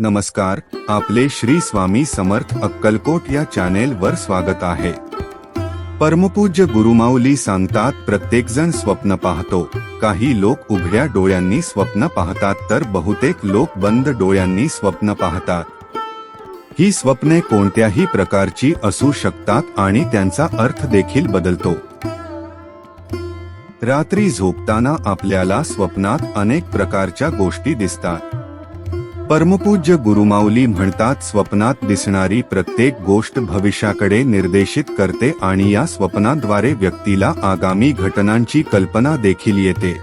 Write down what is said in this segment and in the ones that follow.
नमस्कार आपले श्री स्वामी समर्थ अक्कलकोट या चॅनेल वर स्वागत आहे. परमपूज्य गुरुमाऊली सांगतात प्रत्येकजण स्वप्न पाहतो. काही लोक उघड्या डोळ्यांनी स्वप्न पाहतात तर बहुतेक लोक बंद डोळ्यांनी स्वप्न पाहतात. ही स्वप्ने कोणत्याही प्रकारची असू शकतात आणि त्यांचा अर्थ देखील बदलतो. रात्री झोपताना आपल्याला स्वप्नात अनेक प्रकारच्या गोष्टी दिसतात. परमपूज्य गुरुमाऊली म्हणतात स्वप्नात दिसणारी प्रत्येक गोष्ट भविष्याकडे निर्देशित करते आणि या स्वप्नाद्वारे व्यक्तीला आगामी घटनांची कल्पना देखील येते.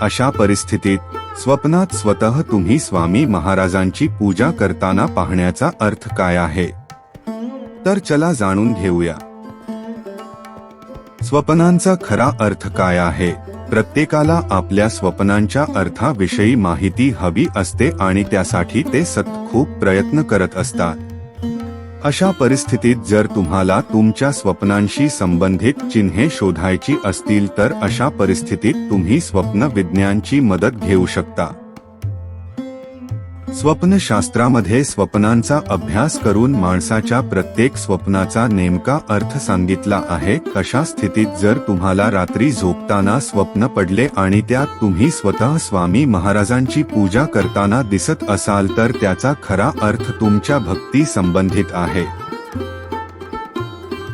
अशा परिस्थितीत स्वप्नात स्वतः तुम्ही स्वामी महाराजांची पूजा करताना पाहण्याचा अर्थ काय आहे? तर चला जाणून घेऊया. स्वप्नांचा खरा अर्थ काय आहे? प्रत्येकाला आपल्या स्वप्नांच्या अर्थाविषयी माहिती हवी असते आणि त्यासाठी ते सत खूप प्रयत्न करत असतात. अशा परिस्थितीत जर तुम्हाला तुमच्या स्वप्नांशी संबंधित चिन्हे शोधायची असतील तर अशा परिस्थितीत तुम्ही स्वप्न विज्ञानची मदत घेऊ शकता. स्वप्नशास्त्रामध्ये स्वप्नांचा अभ्यास करून माणसाच्या प्रत्येक स्वप्नाचा नेमका अर्थ सांगितला आहे कशा स्थितीत जर तुम्हाला रात्री झोपताना स्वप्न पडले आणि त्यात तुम्ही स्वतः स्वामी महाराजांची पूजा करताना दिसत असाल तर त्याचा खरा अर्थ तुमच्या भक्ती संबंधित आहे.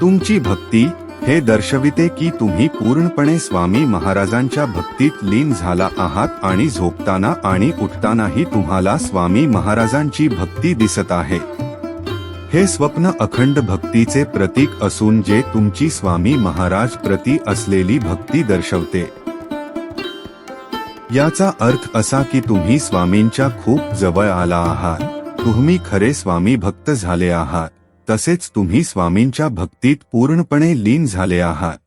तुमची भक्ती हे दर्शविते की तुम्ही पूर्णपणे स्वामी महाराजांच्या भक्तीत लीन झाला आहात आणि झोपताना आणि उठतानाही तुम्हाला स्वामी महाराजांची भक्ती दिसत आहे. हे स्वप्न अखंड भक्तीचे प्रतीक असून जे तुमची स्वामी महाराज प्रती असलेली भक्ती दर्शवते. याचा अर्थ असा की तुम्ही स्वामींच्या खूप जवळ आला आहात. तुम्ही खरे स्वामी भक्त झाले आहात. तसेच तुम्ही स्वामींच्या भक्तीत पूर्णपणे लीन झाले आहात.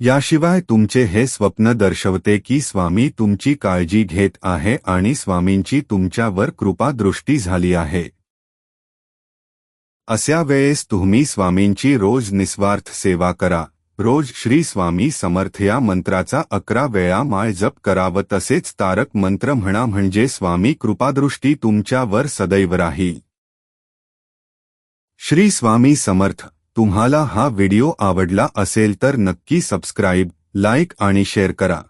याशिवाय तुमचे हे स्वप्न दर्शवते की स्वामी तुमची काळजी घेत आहे आणि स्वामींची तुमच्यावर कृपादृष्टी झाली आहे. अशा वेळेस तुम्ही स्वामींची रोज निस्वार्थ सेवा करा. रोज श्री स्वामी समर्थ या मंत्राचा अकरा वेळा माळ जप करावं तसेच तारक मंत्र म्हणा म्हणजे स्वामी कृपादृष्टी तुमच्यावर सदैव राहील. श्री स्वामी समर्थ. तुम्हाला हा व्हिडिओ आवडला असेल तर नक्की सबस्क्राईब लाईक आणि शेअर करा.